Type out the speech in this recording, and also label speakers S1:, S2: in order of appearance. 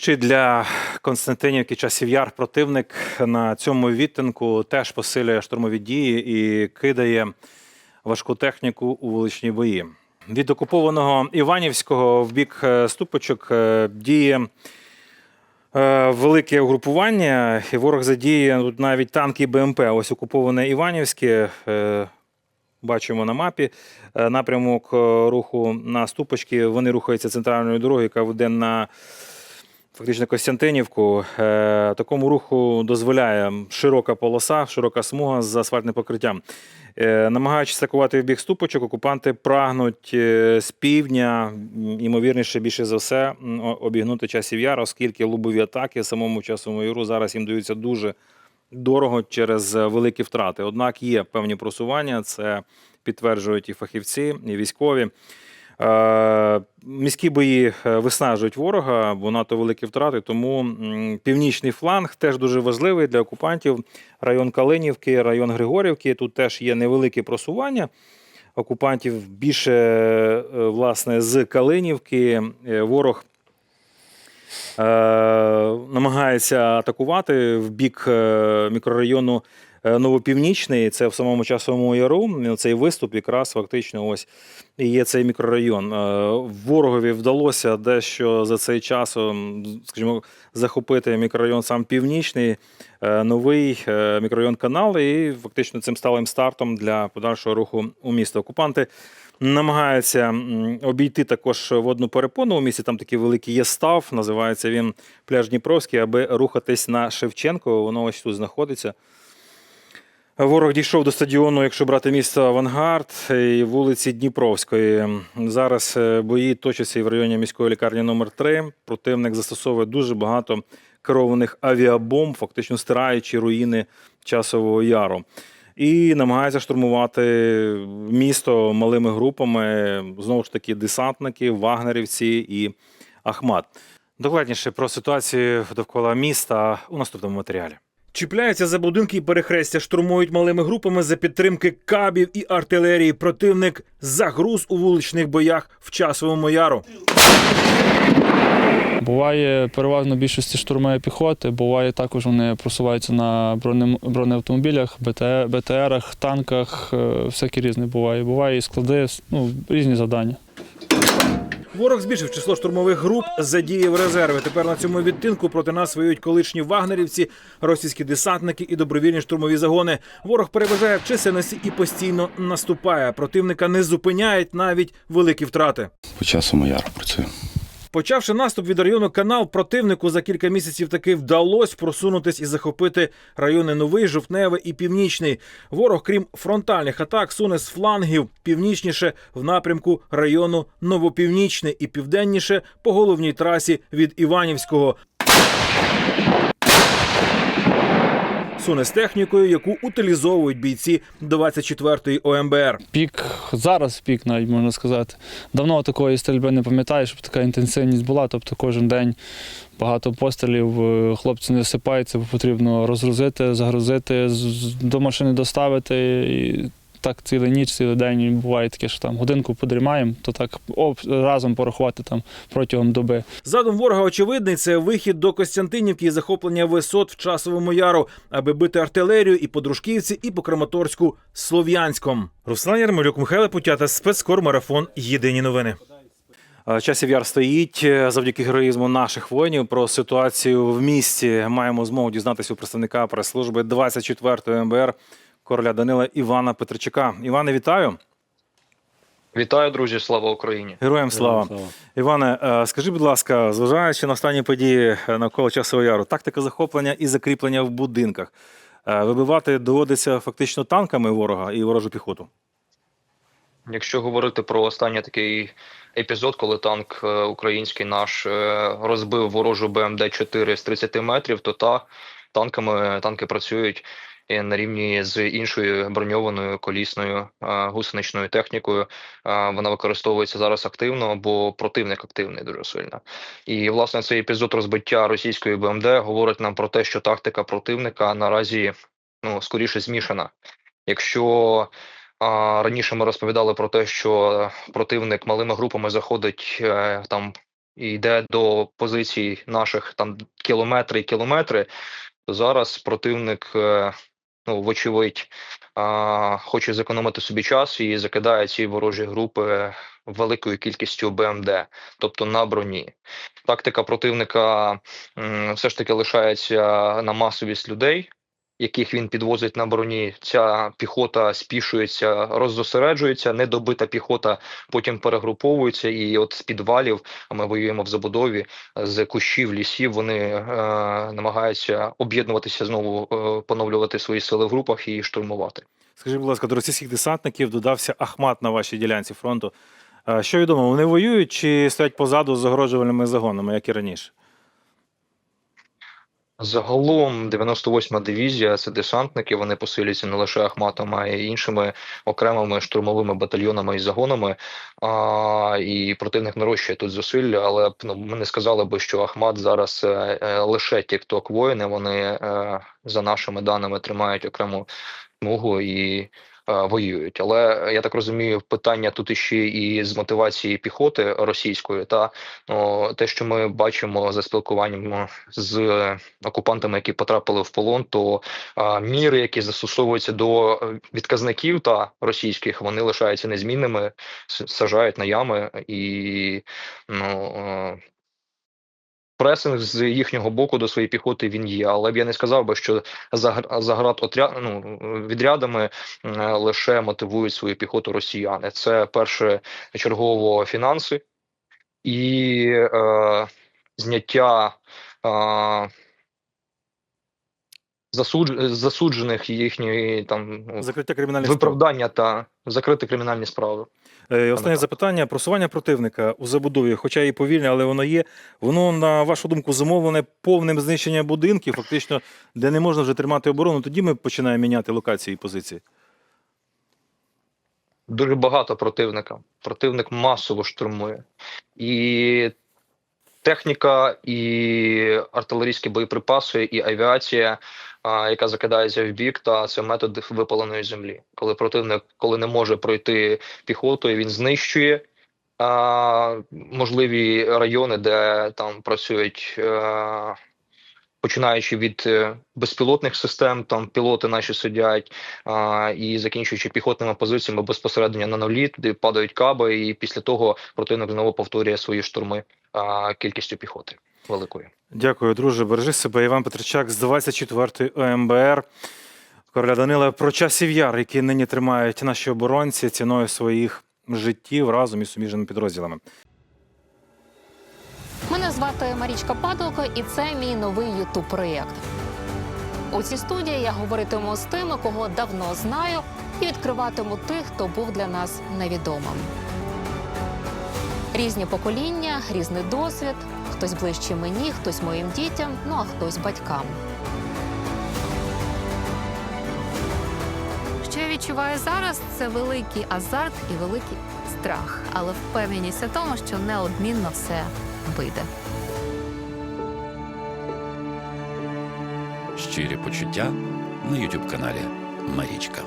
S1: Ще для Константинівки часів яр противник на цьому відтинку теж посилює штурмові дії і кидає важку техніку у вуличні бої. Від окупованого Іванівського в бік е, ступочок е, діє е, велике угрупування, і ворог задіє тут навіть танки і БМП. Ось окуповане Іванівське. Бачимо на мапі напрямок руху на ступочки. Вони рухаються центральною дорогою, яка веде на фактично Костянтинівку. Е, Такому руху дозволяє широка полоса, широка смуга з асфальтним покриттям. Е, Намагаючись атакувати в бік ступочок, окупанти прагнуть е, з півдня, ймовірніше, більше за все, обігнути часів яр, оскільки лобові атаки самому часовому яру зараз їм даються дуже дорого через великі втрати. Однак є певні просування, це підтверджують і фахівці, і військові. Е, Міські бої е, виснажують ворога, бо надто великі втрати. Тому північний фланг теж дуже важливий для окупантів. Район Калинівки, район Григорівки. Тут теж є невелике просування. Окупантів більше е, власне з Калинівки. Ворог намагається атакувати в бік мікрорайону Новопівнічний. Це в самому часовому яру. Цей виступ якраз фактично ось і є цей мікрорайон. Е, Ворогові вдалося дещо за цей час, скажімо, захопити мікрорайон сам північний, е, новий е, мікрорайон канал, і фактично цим сталим стартом для подальшого руху у місто. Окупанти намагаються обійти також водну перепону у місті. Там такий великий є став, називається він пляж Дніпровський, аби рухатись на Шевченко. Воно ось тут знаходиться. Ворог дійшов до стадіону, якщо брати місто Авангард і вулиці Дніпровської. Зараз е, бої точаться і в районі міської лікарні номер 3 Противник застосовує дуже багато керованих авіабомб, фактично стираючи руїни часового яру. І намагається штурмувати місто малими групами. Знову ж таки, десантники, вагнерівці і Ахмат. Докладніше про ситуацію довкола міста у наступному матеріалі. Чіпляються за будинки і перехрестя, штурмують малими групами за підтримки кабів і артилерії. Противник загруз у вуличних боях в часовому яру.
S2: Буває переважно більшості штурмової піхоти, буває також вони просуваються на броне- бронеавтомобілях, БТРах, танках, е, всяке різне буває. Буває і склади, ну, різні завдання.
S1: Ворог збільшив число штурмових груп, задіяв резерви. Тепер на цьому відтинку проти нас воюють колишні вагнерівці, російські десантники і добровільні штурмові загони. Ворог переважає в чисельності і постійно наступає. Противника не зупиняють навіть великі втрати.
S3: По часу яру працює.
S1: Почавши наступ від району канал, противнику за кілька місяців таки вдалося просунутись і захопити райони Новий, Жовтневе і Північний. Ворог, крім фронтальних атак, суне з флангів північніше в напрямку району Новопівнічний і південніше по головній трасі від Іванівського. Суне з технікою, яку утилізовують бійці 24-ї ОМБР.
S2: Пік зараз пік, навіть можна сказати. Давно такої стрільби не пам'ятаю, щоб така інтенсивність була. Тобто кожен день багато пострілів, е, хлопці не сипаються бо потрібно розгрузити, загрузити, до машини доставити. Так цілу ніч, цілий день буває таке, що там годинку подрімаємо, то так об, разом порахувати там протягом доби.
S1: Задум ворога очевидний це вихід до Костянтинівки і захоплення висот в часовому яру, аби бити артилерію і по Дружківці, і по Краматорську Слов'янськом. Руслан Ярмолюк, Михайло Путята, спецкор марафон. Єдині новини. Часів яр стоїть е, завдяки героїзму наших воїнів. Про ситуацію в місті маємо змогу дізнатися у представника прес-служби 24-ї МБР короля Данила Івана Петричука. Іване, вітаю!
S4: Вітаю, друзі! Слава Україні!
S1: Героям слава! Іване, е, скажи, будь ласка, зважаючи на останні події е, навколо часового яру, тактика захоплення і закріплення в будинках. е, Вибивати доводиться фактично танками ворога і ворожу піхоту.
S4: Якщо говорити про останній такий епізод, коли танк український наш розбив ворожу БМД 4 з 30 метрів, то та танками танки працюють на рівні з іншою броньованою колісною гусеничною технікою. Вона використовується зараз активно, бо противник активний дуже сильно. І власне цей епізод розбиття російської БМД говорить нам про те, що тактика противника наразі ну скоріше змішана. Якщо раніше ми розповідали про те, що противник малими групами заходить е, там і йде до позицій наших там кілометри і кілометри, то зараз противник, е, ну, вочевидь, а, хоче зекономити собі час і закидає ці ворожі групи великою кількістю БМД, тобто на броні. Тактика противника м, все ж таки лишається на масовість людей, яких він підвозить на броні. Ця піхота спішується, роззосереджується, недобита піхота потім перегруповується, і от з підвалів ми воюємо в забудові з кущів, лісів. Вони е, намагаються об'єднуватися знову, е, поновлювати свої сили в групах і штурмувати.
S1: Скажіть, будь ласка, до російських десантників додався Ахмат на вашій ділянці фронту. Е, Що відомо, вони воюють чи стоять позаду з загороджувальними загонами, як і раніше?
S4: Загалом 98-ма дивізія це десантники. Вони посилюються не лише Ахматом, а й іншими окремими штурмовими батальйонами і загонами. А, і противник нарощує тут зусилля, але ну, ми не сказали би, що Ахмат зараз е, е, лише тікток воїни. Вони е, за нашими даними тримають окрему смугу і воюють. Але я так розумію, питання тут іще і з мотивації піхоти російської, та ну, те, що ми бачимо за спілкуванням з окупантами, які потрапили в полон, то а, міри, які застосовуються до е, відказників та російських, вони лишаються незмінними, сажають на ями і ну. Пресинг з їхнього боку до своєї піхоти він є, але б я не сказав би, що загр- заград отряд ну, відрядами лише мотивують свою піхоту росіяни. Це перше чергово фінанси і е, зняття е, засуд, засуджених їхньої там ну,
S1: Закриття кримінальних справ.
S4: виправдання та закрити кримінальні справи.
S1: Е, і Останнє
S4: так.
S1: запитання. Просування противника у забудові, хоча і повільне, але воно є. Воно, на вашу думку, зумовлене повним знищенням будинків, фактично, де не можна вже тримати оборону. Тоді ми починаємо міняти локації і позиції.
S4: Дуже багато противника. Противник масово штурмує. І техніка, і артилерійські боєприпаси, і авіація, яка закидається в бік, та це метод випаленої землі. Коли противник, коли не може пройти піхотою, він знищує. А, можливі райони, де там працюють, е, починаючи від е, безпілотних систем, там пілоти наші сидять, а, і закінчуючи піхотними позиціями безпосередньо на нулі, туди падають каби, і після того противник знову повторює свої штурми а, кількістю піхоти великої.
S1: Дякую, друже. Бережи себе. Іван Петричак з 24-ї ОМБР. Короля Данила про часів яр, які нині тримають наші оборонці ціною своїх життів разом із суміжними підрозділами.
S3: Мене звати Марічка Падалко, і це мій новий ютуб проєкт. У цій студії я говоритиму з тими, кого давно знаю, і відкриватиму тих, хто був для нас невідомим. Різні покоління, різний досвід. Хтось ближче мені, хтось моїм дітям, ну а хтось батькам. Що я відчуваю зараз, це великий азарт і великий страх, але впевненість у тому, що неодмінно все вийде.
S5: Щирі почуття на Ютуб каналі Марічка.